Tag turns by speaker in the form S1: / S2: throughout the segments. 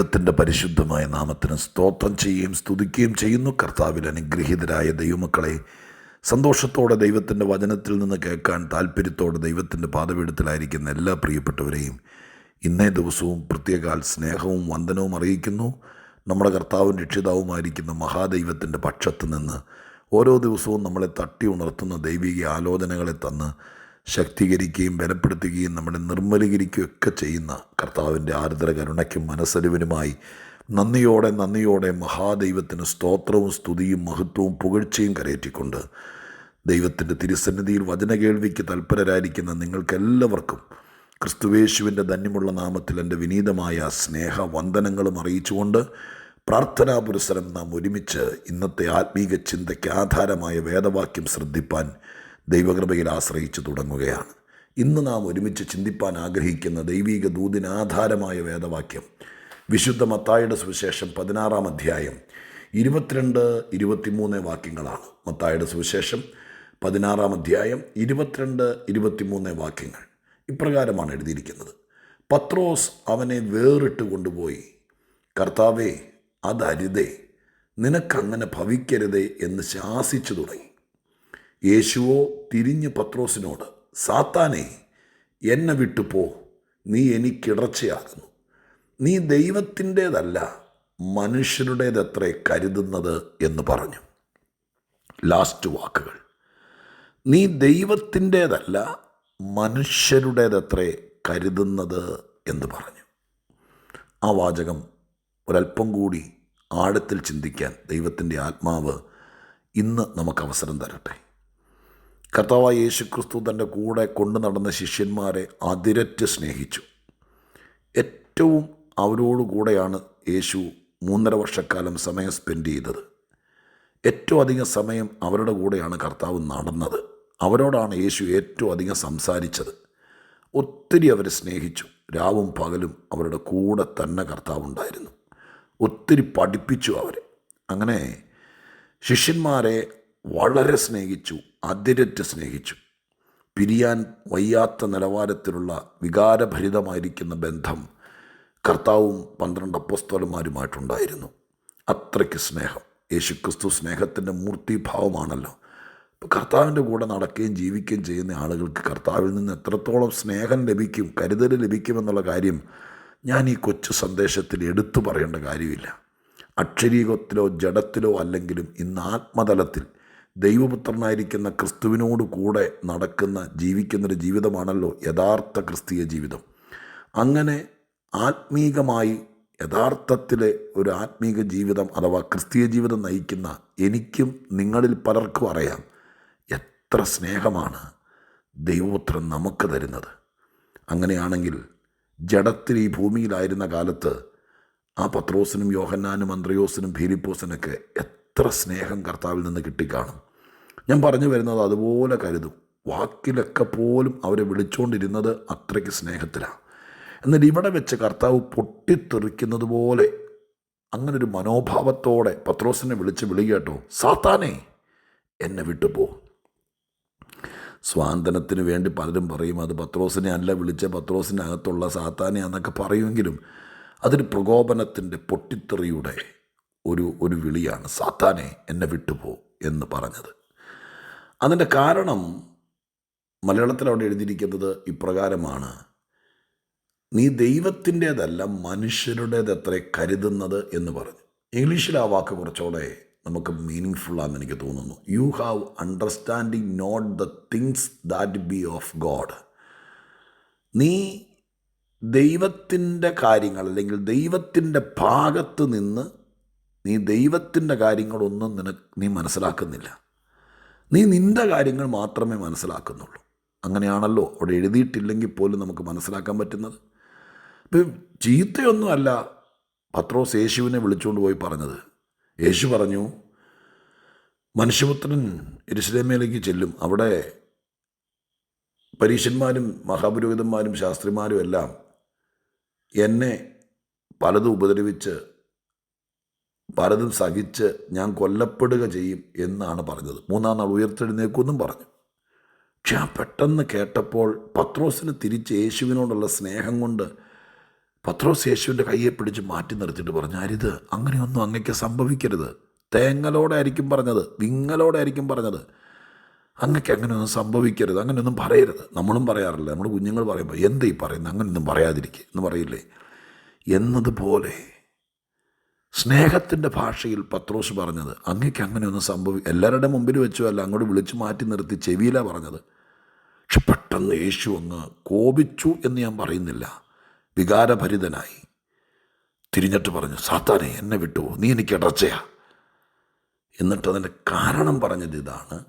S1: ദൈവത്തിന്റെ പരിശുദ്ധമായ നാമത്തിന് സ്തോത്രം ചെയ്യുകയും സ്തുതിക്കുകയും ചെയ്യുന്നു. കർത്താവിൽ അനുഗ്രഹീതരായ ദൈവമക്കളെ സന്തോഷത്തോടെ ദൈവത്തിന്റെ വചനത്തിൽ നിന്ന് കേൾക്കാൻ താല്പര്യത്തോടെ ദൈവത്തിന്റെ പാതപീഠത്തിലായിരിക്കുന്ന എല്ലാ പ്രിയപ്പെട്ടവരെയും ഇന്നേ ദിവസവും പ്രത്യേകാൽ സ്നേഹവും വന്ദനവും അറിയിക്കുന്നു. നമ്മുടെ കർത്താവും രക്ഷിതാവുമായിരിക്കുന്ന മഹാദൈവത്തിന്റെ പക്ഷത്ത് നിന്ന് ഓരോ ദിവസവും നമ്മളെ തട്ടി ഉണർത്തുന്ന ദൈവിക ആലോചനകളെ തന്ന് ശക്തീകരിക്കുകയും ബലപ്പെടുത്തുകയും നമ്മളെ നിർമ്മലീകരിക്കുകയും ഒക്കെ ചെയ്യുന്ന കർത്താവിന്റെ ആർദ്ര കരുണയ്ക്കും മനസ്സലിവിനുമായി നന്ദിയോടെ നന്ദിയോടെ മഹാദൈവത്തിന് സ്തോത്രവും സ്തുതിയും മഹത്വവും പുകഴ്ചയും കരയറ്റിക്കൊണ്ട് ദൈവത്തിന്റെ തിരുസന്നിധിയിൽ വചന കേൾവിക്ക് തൽപരരായിരിക്കുന്ന നിങ്ങൾക്കെല്ലാവർക്കും ക്രിസ്തുവേശുവിന്റെ ധന്യമുള്ള നാമത്തിൽ എന്റെ വിനീതമായ സ്നേഹ വന്ദനങ്ങളും അറിയിച്ചുകൊണ്ട് പ്രാർത്ഥനാ പുരസരം നാം ഒരുമിച്ച് ഇന്നത്തെ ആത്മീക ചിന്തയ്ക്ക് ആധാരമായ വേദവാക്യം ശ്രദ്ധിപ്പാൻ ദൈവകൃപയിൽ ആശ്രയിച്ചു തുടങ്ങുകയാണ്. ഇന്ന് നാം ഒരുമിച്ച് ചിന്തിപ്പാൻ ആഗ്രഹിക്കുന്ന ദൈവീക ദൂതിനാധാരമായ വേദവാക്യം വിശുദ്ധ മത്തായുടെ സുവിശേഷം പതിനാറാം അധ്യായം ഇരുപത്തിരണ്ട് ഇരുപത്തിമൂന്ന് വാക്യങ്ങളാണ്. മത്തായുടെ സുവിശേഷം പതിനാറാം അധ്യായം ഇരുപത്തിരണ്ട് ഇരുപത്തിമൂന്ന് വാക്യങ്ങൾ ഇപ്രകാരമാണ് എഴുതിയിരിക്കുന്നത്. പത്രോസ് അവനെ വേറിട്ട് കൊണ്ടുപോയി കർത്താവേ അതരുതേ നിനക്കങ്ങനെ ഭവിക്കരുതേ എന്ന് ശാസിച്ചു തുടങ്ങി. യേശുവോ തിരിഞ്ഞ് പത്രോസിനോട് സാത്താനെ എന്നെ വിട്ടുപോ നീ എനിക്കിടർച്ചയാകുന്നു. നീ ദൈവത്തിന്റേതല്ല മനുഷ്യരുടേതത്രേ കരുതുന്നത് എന്ന് പറഞ്ഞു. ലാസ്റ്റ് വാക്കുകൾ. നീ ദൈവത്തിന്റേതല്ല മനുഷ്യരുടേതത്രേ കരുതുന്നത് എന്ന് പറഞ്ഞു. ആ വാചകം ഒരല്പം കൂടി ആഴത്തിൽ ചിന്തിക്കാൻ ദൈവത്തിന്റെ ആത്മാവ് ഇന്ന് നമുക്ക് അവസരം തരട്ടെ. കർത്താവായ യേശു ക്രിസ്തു തന്റെ കൂടെ കൊണ്ടു നടന്ന ശിഷ്യന്മാരെ അതിരറ്റ് സ്നേഹിച്ചു. ഏറ്റവും അവരോട് കൂടെയാണ് യേശു മൂന്നര വർഷക്കാലം സമയം സ്പെൻഡ് ചെയ്തത്. ഏറ്റവും അധികം സമയം അവരുടെ കൂടെയാണ് കർത്താവ് നടന്നത്. അവരോടാണ് യേശു ഏറ്റവും അധികം സംസാരിച്ചത്. ഒത്തിരി അവരെ സ്നേഹിച്ചു. രാവും പകലും അവരുടെ കൂടെ തന്നെ കർത്താവ് ഉണ്ടായിരുന്നു. ഒത്തിരി പഠിപ്പിച്ചു അവരെ. അങ്ങനെ ശിഷ്യന്മാരെ വളരെ സ്നേഹിച്ചു അതിരറ്റ് സ്നേഹിച്ചു. പിരിയാൻ വയ്യാത്ത നിലവാരത്തിലുള്ള വികാരഭരിതമായിരിക്കുന്ന ബന്ധം കർത്താവും പന്ത്രണ്ട് അപ്പസ്തോലന്മാരുമായിട്ടുണ്ടായിരുന്നു. അത്രയ്ക്ക് സ്നേഹം. യേശുക്രിസ്തു സ്നേഹത്തിന്റെ മൂർത്തിഭാവമാണല്ലോ. അപ്പോൾ കർത്താവിന്റെ കൂടെ നടക്കുകയും ജീവിക്കുകയും ചെയ്യുന്ന ആളുകൾക്ക് കർത്താവിൽ നിന്ന് എത്രത്തോളം സ്നേഹം ലഭിക്കും കരുതൽ ലഭിക്കുമെന്നുള്ള കാര്യം ഞാൻ ഈ കൊച്ചു സന്ദേശത്തിൽ എടുത്തു പറയേണ്ട കാര്യമില്ല. അക്ഷരീകത്തിലോ ജഡത്തിലോ അല്ലെങ്കിലും ഇന്ന് ആത്മതലത്തിൽ ദൈവപുത്രനായിരിക്കുന്ന ക്രിസ്തുവിനോട് കൂടെ നടക്കുന്ന ജീവിക്കുന്നൊരു ജീവിതമാണല്ലോ യഥാർത്ഥ ക്രിസ്തീയ ജീവിതം. അങ്ങനെ ആത്മീകമായി യഥാർത്ഥത്തിലെ ഒരു ആത്മീക ജീവിതം അഥവാ ക്രിസ്തീയ ജീവിതം നയിക്കുന്ന എനിക്കും നിങ്ങളിൽ പലർക്കും അറിയാം. എത്ര സ്നേഹമാണ് ദൈവപുത്രൻ നമുക്ക് തരുന്നത്. അങ്ങനെയാണെങ്കിൽ ജഡത്തിൽ ഈ ഭൂമിയിലായിരുന്ന കാലത്ത് ആ പത്രോസിനും യോഹന്നാനും അന്ത്രയോസിനും ഫിലിപ്പോസിനൊക്കെ എത്ര സ്നേഹം കർത്താവിൽ നിന്ന് കിട്ടിക്കാണും. ഞാൻ പറഞ്ഞു വരുന്നത് അതുപോലെ കരുതും. വാക്കിലൊക്കെ പോലും അവരെ വിളിച്ചുകൊണ്ടിരുന്നത് അത്രയ്ക്ക് സ്നേഹത്തിലാണ് എന്നാൽ ഇവിടെ വെച്ച് കർത്താവ് പൊട്ടിത്തെറിക്കുന്നത് പോലെ അങ്ങനൊരു മനോഭാവത്തോടെ പത്രോസിനെ വിളിച്ച് വിളി കേട്ടോ. സാത്താനെ എന്നെ വിട്ടുപോ. സ്വാന്തനത്തിന് വേണ്ടി പലരും പറയും അത് പത്രോസിനെ അല്ല വിളിച്ച പത്രോസിനകത്തുള്ള സാത്താനെ എന്നൊക്കെ പറയുമെങ്കിലും അതൊരു പ്രകോപനത്തിന്റെ പൊട്ടിത്തെറിയുടെ ഒരു ഒരു വിളിയാണ്. സാത്താനെ എന്നെ വിട്ടുപോ എന്ന് പറഞ്ഞത്. അതിന്റെ കാരണം മലയാളത്തിൽ അവിടെ എഴുതിയിരിക്കുന്നത് ഇപ്രകാരമാണ്. നീ ദൈവത്തിന്റേതല്ല എത്ര കരുതുന്നത് എന്ന് പറഞ്ഞു. ഇംഗ്ലീഷിൽ ആ വാക്ക് കുറച്ചുകൂടെ നമുക്ക് മീനിങ് ഫുള്ളാന്ന് എനിക്ക് തോന്നുന്നു. You have understanding not the things that be of God നീ ദൈവത്തിന്റെ കാര്യങ്ങൾ അല്ലെങ്കിൽ ദൈവത്തിന്റെ ഭാഗത്ത് നിന്ന് നീ ദൈവത്തിന്റെ കാര്യങ്ങളൊന്നും നിനക്ക് നീ മനസ്സിലാക്കുന്നില്ല. നീ നിന്റെ കാര്യങ്ങൾ മാത്രമേ മനസ്സിലാക്കുന്നുള്ളൂ. അങ്ങനെയാണല്ലോ അവിടെ എഴുതിയിട്ടില്ലെങ്കിൽ പോലും നമുക്ക് മനസ്സിലാക്കാൻ പറ്റുന്നത്. ഇപ്പം ചീത്തയൊന്നുമല്ല പത്രോസ് യേശുവിനെ വിളിച്ചുകൊണ്ട് പോയി പറഞ്ഞത്. യേശു പറഞ്ഞു മനുഷ്യപുത്രൻ എരുസലേമയിലേക്ക് ചെല്ലും. അവിടെ പരീക്ഷന്മാരും മഹാപുരോഹിതന്മാരും ശാസ്ത്രിമാരും എല്ലാം എന്നെ പലതും ഉപദ്രവിച്ച് പലതും സഹിച്ച് ഞാൻ കൊല്ലപ്പെടുക ചെയ്യും എന്നാണ് പറഞ്ഞത്. മൂന്നാം നാൾ ഉയർത്തെഴുന്നേക്കുമെന്നും പറഞ്ഞു. പക്ഷെ ആ പെട്ടെന്ന് കേട്ടപ്പോൾ പത്രോസിന് തിരിച്ച് യേശുവിനോടുള്ള സ്നേഹം കൊണ്ട് പത്രോസ് യേശുവിന്റെ കയ്യെ പിടിച്ച് മാറ്റി നിർത്തിയിട്ട് പറഞ്ഞു അരുത് അങ്ങനെയൊന്നും അങ്ങയ്ക്ക് സംഭവിക്കരുത്. തേങ്ങലോടെ ആയിരിക്കും പറഞ്ഞത് വിങ്ങലോടെ ആയിരിക്കും പറഞ്ഞത്. അങ്ങക്ക് അങ്ങനെയൊന്നും സംഭവിക്കരുത് അങ്ങനെയൊന്നും പറയരുത്. നമ്മളും പറയാറില്ല. നമ്മുടെ കുഞ്ഞുങ്ങൾ പറയുമ്പോൾ എന്താ ഈ പറയുന്നത്? അങ്ങനെയൊന്നും പറയാതിരിക്കുക എന്ന് പറയില്ലേ? എന്നതുപോലെ സ്നേഹത്തിന്റെ ഭാഷയിൽ പത്രോസ് പറഞ്ഞത്. അങ്ങേക്ക് അങ്ങനെ ഒന്നും സംഭവി എല്ലാവരുടെ മുമ്പിൽ വെച്ചു അല്ല അങ്ങോട്ട് വിളിച്ചു മാറ്റി നിർത്തി ചെവിയിലാണ് പറഞ്ഞത്. പക്ഷെ പെട്ടെന്ന് യേശു അങ്ങ് കോപിച്ചു എന്ന് ഞാൻ പറയുന്നില്ല. വികാരഭരിതനായി. തിരിഞ്ഞിട്ട് പറഞ്ഞു സാത്താനെ എന്നെ വിട്ടു. നീ എനിക്ക് ഇടർച്ചയാ. എന്നിട്ട് അതിന്റെ കാരണം പറഞ്ഞത് ഇതാണ്.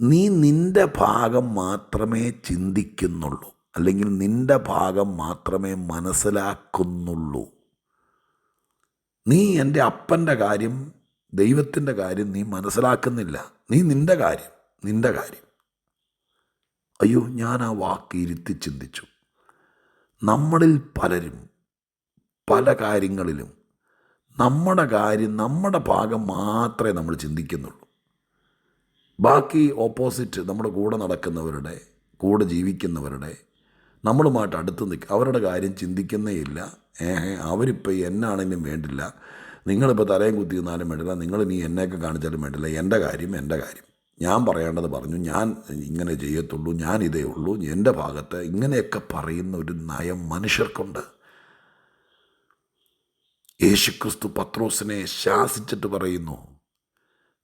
S1: നീ നിന്റെ ഭാഗം മാത്രമേ ചിന്തിക്കുന്നുള്ളൂ. അല്ലെങ്കിൽ നിന്റെ ഭാഗം മാത്രമേ മനസ്സിലാക്കുന്നുള്ളൂ. നീ എന്റെ അപ്പന്റെ കാര്യം ദൈവത്തിന്റെ കാര്യം നീ മനസ്സിലാക്കുന്നില്ല. നീ നിന്റെ കാര്യം നിന്റെ കാര്യം. അയ്യോ ഞാൻ ആ വാക്ക് ഇരുത്തി ചിന്തിച്ചു. നമ്മളിൽ പലരും പല കാര്യങ്ങളിലും നമ്മുടെ കാര്യം നമ്മുടെ ഭാഗം മാത്രമേ നമ്മൾ ചിന്തിക്കുന്നുള്ളൂ. ബാക്കി ഓപ്പോസിറ്റ് നമ്മുടെ കൂടെ നടക്കുന്നവരുടെ കൂടെ ജീവിക്കുന്നവരുടെ നമ്മളുമായിട്ട് അടുത്ത് നിൽക്കുക അവരുടെ കാര്യം ചിന്തിക്കുന്നേ ഇല്ല ഏഹ് അവരിപ്പോൾ എന്നാണെങ്കിലും വേണ്ടില്ല. നിങ്ങളിപ്പോൾ തലയും കുത്തി നിന്നാലും വേണ്ടില്ല. നിങ്ങൾ നീ എന്നെയൊക്കെ കാണിച്ചാലും വേണ്ടില്ല. എന്റെ കാര്യം എന്റെ കാര്യം. ഞാൻ പറയേണ്ടത് പറഞ്ഞു. ഞാൻ ഇങ്ങനെ ചെയ്യത്തുള്ളൂ. ഞാൻ ഇതേ ഉള്ളൂ. എന്റെ ഭാഗത്ത് ഇങ്ങനെയൊക്കെ പറയുന്ന ഒരു നയം മനുഷ്യർക്കുണ്ട്. യേശുക്രിസ്തു പത്രോസിനെ ശാസിച്ചിട്ട് പറയുന്നു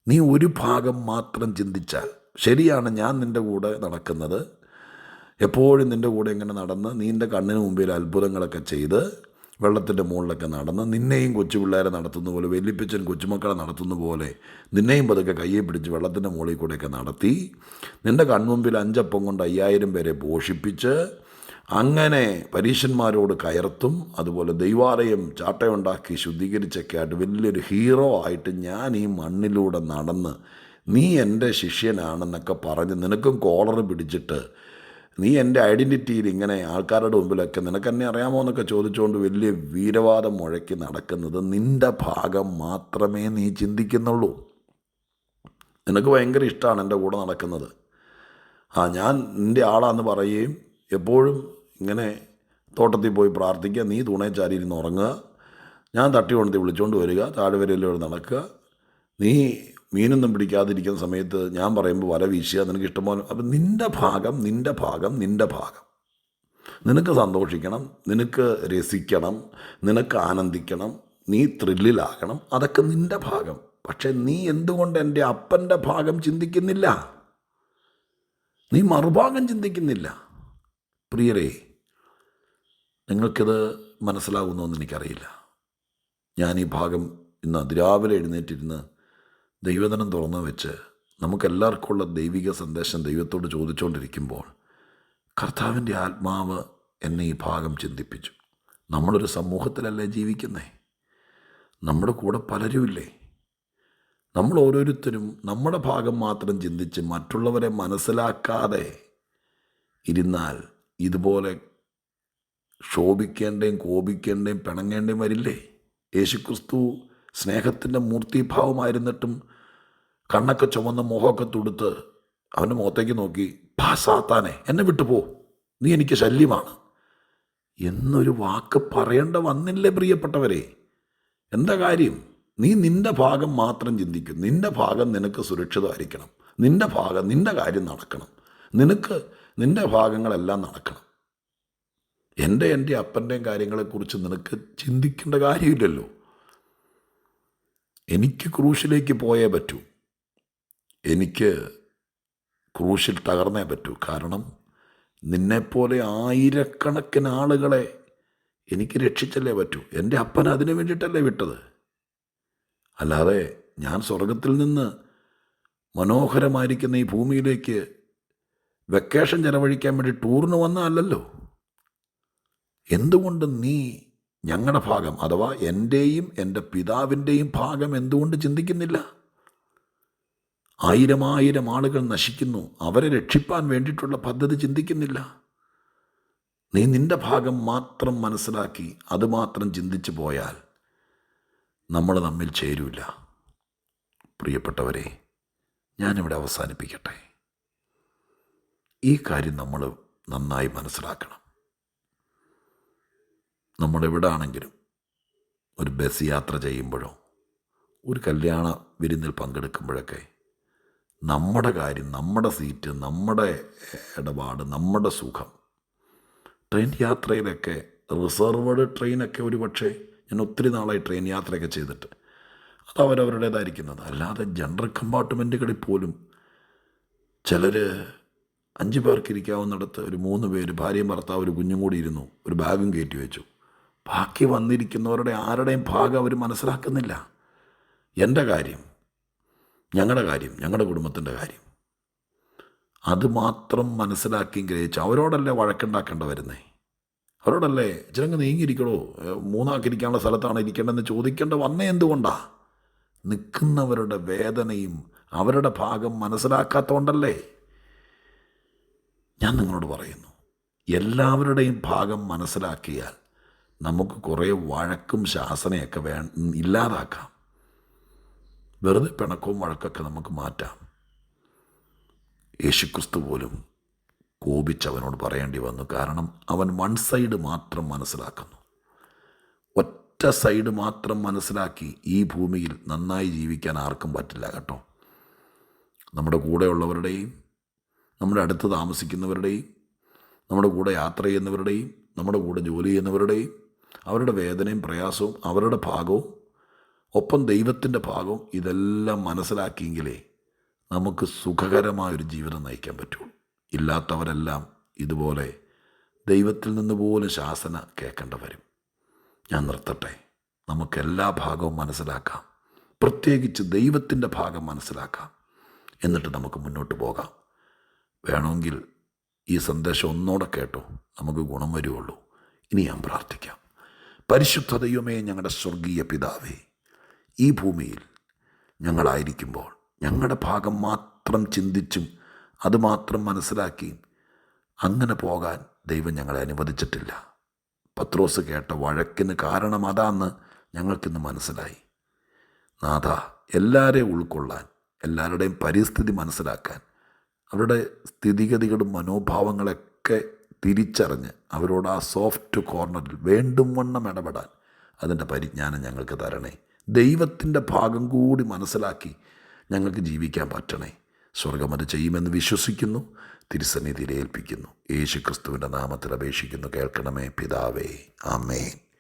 S1: നീ ഒരു ഭാഗം മാത്രം ചിന്തിച്ചാൽ ശരിയാണ് ഞാൻ നിന്റെ കൂടെ നടക്കുന്നത്. എപ്പോഴും നിന്റെ കൂടെ ഇങ്ങനെ നടന്ന് നീന്റെ കണ്ണിന് മുമ്പിൽ അത്ഭുതങ്ങളൊക്കെ ചെയ്ത് വെള്ളത്തിന്റെ മുകളിലൊക്കെ നടന്ന് നിന്നെയും കൊച്ചു പിള്ളേരെ നടത്തുന്ന പോലെ വെല്ലിപ്പിച്ചൻ കൊച്ചുമക്കളെ നടത്തുന്ന പോലെ നിന്നെയും പതുക്കെ കയ്യെ പിടിച്ച് വെള്ളത്തിന്റെ മുകളിൽ കൂടെയൊക്കെ നടത്തി നിന്റെ കൺമുമ്പിൽ അഞ്ചപ്പം കൊണ്ട് അയ്യായിരം പേരെ പോഷിപ്പിച്ച് അങ്ങനെ പരീശന്മാരോട് കയർത്തും അതുപോലെ ദൈവാലയം ചാട്ടയുണ്ടാക്കി ശുദ്ധീകരിച്ചൊക്കെ ആയിട്ട് വലിയൊരു ഹീറോ ആയിട്ട് ഞാൻ ഈ മണ്ണിലൂടെ നടന്ന് നീ എന്റെ ശിഷ്യനാണെന്നൊക്കെ പറഞ്ഞ് നിനക്കും കോളർ പിടിച്ചിട്ട് നീ എന്റെ ഐഡന്റിറ്റിയിൽ ഇങ്ങനെ ആൾക്കാരുടെ മുമ്പിലൊക്കെ നിനക്ക് എന്നെ അറിയാമോ എന്നൊക്കെ ചോദിച്ചുകൊണ്ട് വലിയ വീരവാദം മുഴക്കി നടക്കുന്നത് നിന്റെ ഭാഗം മാത്രമേ നീ ചിന്തിക്കുന്നുള്ളൂ. നിനക്ക് ഭയങ്കര ഇഷ്ടമാണ് എന്റെ കൂടെ നടക്കുന്നത്. ആ ഞാൻ നിന്റെ ആളാന്ന് പറയുകയും എപ്പോഴും ഇങ്ങനെ തോട്ടത്തിൽ പോയി പ്രാർത്ഥിക്കുക നീ തുണേ ചാരിയിരുന്ന് ഉറങ്ങുക ഞാൻ തട്ടി കൊണ്ടത്തി വിളിച്ചുകൊണ്ട് വരിക താഴ്വരയിലൂടെ നടക്കുക നീ മീനൊന്നും പിടിക്കാതിരിക്കുന്ന സമയത്ത് ഞാൻ പറയുമ്പോൾ വല വീശുക നിനക്ക് ഇഷ്ടംപോലെ അപ്പം നിന്റെ ഭാഗം നിന്റെ ഭാഗം നിന്റെ ഭാഗം. നിനക്ക് സന്തോഷിക്കണം നിനക്ക് രസിക്കണം നിനക്ക് ആനന്ദിക്കണം നീ ത്രില്ലിലാകണം അതൊക്കെ നിന്റെ ഭാഗം. പക്ഷെ നീ എന്തുകൊണ്ട് എന്റെ അപ്പന്റെ ഭാഗം ചിന്തിക്കുന്നില്ല? നീ മറുഭാഗം ചിന്തിക്കുന്നില്ല. പ്രിയരേ നിങ്ങൾക്കിത് മനസ്സിലാകുന്നോന്ന് എനിക്കറിയില്ല. ഞാൻ ഈ ഭാഗം ഇന്ന് അതിരാവിലെ എഴുന്നേറ്റിരുന്ന് ദൈവദനം തുറന്നു വെച്ച് നമുക്കെല്ലാവർക്കുമുള്ള ദൈവിക സന്ദേശം ദൈവത്തോട് ചോദിച്ചുകൊണ്ടിരിക്കുമ്പോൾ കർത്താവിന്റെ ആത്മാവ് എന്നെ ഈ ഭാഗം ചിന്തിപ്പിച്ചു. നമ്മളൊരു സമൂഹത്തിലല്ലേ ജീവിക്കുന്നേ? നമ്മുടെ കൂടെ പലരുമില്ലേ? നമ്മൾ ഓരോരുത്തരും നമ്മുടെ ഭാഗം മാത്രം ചിന്തിച്ച് മറ്റുള്ളവരെ മനസ്സിലാക്കാതെ ഇരുന്നാൽ ഇതുപോലെ ശോഭിക്കേണ്ടേയും കോപിക്കേണ്ടേയും പിണങ്ങേണ്ടേയും വരില്ലേ? യേശുക്രിസ്തു സ്നേഹത്തിന്റെ മൂർത്തിഭാവമായിരുന്നിട്ടും കണ്ണൊക്കെ ചുമന്ന് മുഖമൊക്കെ തുടുത്ത് അവന്റെ മുഖത്തേക്ക് നോക്കി പാസാത്താനെ എന്നെ വിട്ടു പോ. നീ എനിക്ക് ശല്യമാണ്. എന്നൊരു വാക്ക് പറയേണ്ട വന്നില്ലേ പ്രിയപ്പെട്ടവരെ? എന്താ കാര്യം? നീ നിന്റെ ഭാഗം മാത്രം ചിന്തിക്കും. നിന്റെ ഭാഗം നിനക്ക് സുരക്ഷിതമായിരിക്കണം. നിന്റെ ഭാഗം നിന്റെ കാര്യം നടക്കണം. നിനക്ക് നിന്റെ ഭാഗങ്ങളെല്ലാം നടക്കണം. എന്റെ എന്റെ അപ്പന്റെയും കാര്യങ്ങളെക്കുറിച്ച് നിനക്ക് ചിന്തിക്കേണ്ട കാര്യമില്ലല്ലോ. എനിക്ക് ക്രൂശിലേക്ക് പോയേ പറ്റൂ. എനിക്ക് ക്രൂശിൽ തകർന്നേ പറ്റൂ. കാരണം നിന്നെപ്പോലെ ആയിരക്കണക്കിന് ആളുകളെ എനിക്ക് രക്ഷിച്ചല്ലേ പറ്റൂ. എന്റെ അപ്പൻ അതിനു വേണ്ടിയിട്ടല്ലേ വിട്ടത്. അല്ലാതെ ഞാൻ സ്വർഗത്തിൽ നിന്ന് മനോഹരമായിരിക്കുന്ന ഈ ഭൂമിയിലേക്ക് വെക്കേഷൻ ചെലവഴിക്കാൻ വേണ്ടി ടൂറിന് വന്നതല്ലല്ലോ എന്തുകൊണ്ട് നീ ഞങ്ങളുടെ ഭാഗം അഥവാ എന്റെയും എന്റെ പിതാവിന്റെയും ഭാഗം എന്തുകൊണ്ട് ചിന്തിക്കുന്നില്ല? ആയിരം ആയിരം ആളുകൾ നശിക്കുന്നു. അവരെ രക്ഷിപ്പാൻ വേണ്ടിയിട്ടുള്ള പദ്ധതി ചിന്തിക്കുന്നില്ല. നീ നിന്റെ ഭാഗം മാത്രം മനസ്സിലാക്കി അതുമാത്രം ചിന്തിച്ചു പോയാൽ നമ്മൾ തമ്മിൽ ചേരൂല. പ്രിയപ്പെട്ടവരെ ഞാനിവിടെ അവസാനിപ്പിക്കട്ടെ. ഈ കാര്യം നമ്മൾ നന്നായി മനസ്സിലാക്കണം. നമ്മളെവിടെ ആണെങ്കിലും ഒരു ബസ് യാത്ര ചെയ്യുമ്പോഴോ ഒരു കല്യാണ വിരുന്നിൽ പങ്കെടുക്കുമ്പോഴൊക്കെ നമ്മുടെ കാര്യം നമ്മുടെ സീറ്റ് നമ്മുടെ ഇടപാട് നമ്മുടെ സുഖം. ട്രെയിൻ യാത്രയിലൊക്കെ റിസർവ്ഡ് ട്രെയിനൊക്കെ ഒരു പക്ഷേ ഞാൻ ഒത്തിരി നാളായി ട്രെയിൻ യാത്രയൊക്കെ ചെയ്തിട്ട്. അത് അവരവരുടേതായിരിക്കുന്നത്. അല്ലാതെ ജനറൽ കമ്പാർട്ട്മെന്റുകളിൽ പോലും ചിലർ അഞ്ച് പേർക്ക് ഇരിക്കാവുന്നിടത്ത് ഒരു മൂന്ന് പേര് ഭാര്യയും ഭർത്താവ് ഒരു കുഞ്ഞും കൂടി ഇരുന്നു ഒരു ബാഗും കയറ്റി വെച്ചു. ബാക്കി വന്നിരിക്കുന്നവരുടെ ആരുടെയും ഭാഗം അവർ മനസ്സിലാക്കുന്നില്ല. എന്റെ കാര്യം ഞങ്ങളുടെ കാര്യം ഞങ്ങളുടെ കുടുംബത്തിന്റെ കാര്യം. അതുമാത്രം മനസ്സിലാക്കിയും ഗ്രഹിച്ച് അവരോടല്ലേ വഴക്കുണ്ടാക്കേണ്ട വരുന്നേ? അവരോടല്ലേ ചിലങ്ങ് നീങ്ങിയിരിക്കണോ മൂന്നാക്കിരിക്കാനുള്ള സ്ഥലത്താണ് ഇരിക്കേണ്ടതെന്ന് ചോദിക്കേണ്ട വന്നേ എന്തുകൊണ്ടാ? നിൽക്കുന്നവരുടെ വേദനയും അവരുടെ ഭാഗം മനസ്സിലാക്കാത്തതുകൊണ്ടല്ലേ ഞാൻ നിങ്ങളോട് പറയുന്നു എല്ലാവരുടെയും ഭാഗം മനസ്സിലാക്കിയാൽ നമുക്ക് കുറേ വഴക്കും ശാസനയൊക്കെ വേ ഇല്ലാതാക്കാം. വെറുതെ പിണക്കവും വഴക്കൊക്കെ നമുക്ക് മാറ്റാം. യേശുക്രിസ്തു പോലും കോപിച്ച് അവനോട് പറയേണ്ടി വന്നു. കാരണം അവൻ വൺ സൈഡ് മാത്രം മനസ്സിലാക്കുന്നു. ഒറ്റ സൈഡ് മാത്രം മനസ്സിലാക്കി ഈ ഭൂമിയിൽ നന്നായി ജീവിക്കാൻ ആർക്കും പറ്റില്ല കേട്ടോ. നമ്മുടെ കൂടെയുള്ളവരുടെയും നമ്മുടെ അടുത്ത് താമസിക്കുന്നവരുടെയും നമ്മുടെ കൂടെ യാത്ര ചെയ്യുന്നവരുടെയും നമ്മുടെ കൂടെ ജോലി ചെയ്യുന്നവരുടെയും അവരുടെ വേദനയും പ്രയാസവും അവരുടെ ഭാഗവും ഒപ്പം ദൈവത്തിന്റെ ഭാഗം ഇതെല്ലാം മനസ്സിലാക്കിയെങ്കിലേ നമുക്ക് സുഖകരമായൊരു ജീവിതം നയിക്കാൻ പറ്റുള്ളൂ. ഇല്ലാത്തവരെല്ലാം ഇതുപോലെ ദൈവത്തിൽ നിന്ന് പോലും ശാസന കേൾക്കേണ്ട വരും. ഞാൻ നിർത്തട്ടെ. നമുക്ക് എല്ലാ ഭാഗവും മനസ്സിലാക്കാം. പ്രത്യേകിച്ച് ദൈവത്തിന്റെ ഭാഗം മനസ്സിലാക്കാം. എന്നിട്ട് നമുക്ക് മുന്നോട്ട് പോകാം. വേണമെങ്കിൽ ഈ സന്ദേശം ഒന്നോടെ കേട്ടോ. നമുക്ക് ഗുണം വരുവുള്ളൂ. ഇനി ഞാൻ പ്രാർത്ഥിക്കാം. പരിശുദ്ധ ദൈവമേ ഞങ്ങളുടെ സ്വർഗീയ പിതാവേ ഈ ഭൂമിയിൽ ഞങ്ങളായിരിക്കുമ്പോൾ ഞങ്ങളുടെ ഭാഗം മാത്രം ചിന്തിച്ചും അതുമാത്രം മനസ്സിലാക്കിയും അങ്ങനെ പോകാൻ ദൈവം ഞങ്ങളെ അനുവദിച്ചിട്ടില്ല. പത്രോസ് കേട്ട വഴക്കിന് കാരണം അതാന്ന് ഞങ്ങൾക്കിന്ന് മനസ്സിലായി. നാഥ എല്ലാവരെയും ഉൾക്കൊള്ളാൻ എല്ലാവരുടെയും പരിസ്ഥിതി മനസ്സിലാക്കാൻ അവരുടെ സ്ഥിതിഗതികളും മനോഭാവങ്ങളൊക്കെ തിരിച്ചറിഞ്ഞ് അവരോട് ആ സോഫ്റ്റ് കോർണറിൽ വേണ്ടും വണ്ണം ഇടപെടാൻ അതിന്റെ പരിജ്ഞാനം ഞങ്ങൾക്ക് തരണേ. ദൈവത്തിന്റെ ഭാഗം കൂടി മനസ്സിലാക്കി ഞങ്ങൾക്ക് ജീവിക്കാൻ പറ്റണേ. സ്വർഗം അത് ചെയ്യുമെന്ന് വിശ്വസിക്കുന്നു തിരുസന്നിധിയിൽ ഏൽപ്പിക്കുന്നു. യേശു ക്രിസ്തുവിന്റെ നാമത്തിൽ അപേക്ഷിക്കുന്നു കേൾക്കണമേ പിതാവേ. ആമേൻ.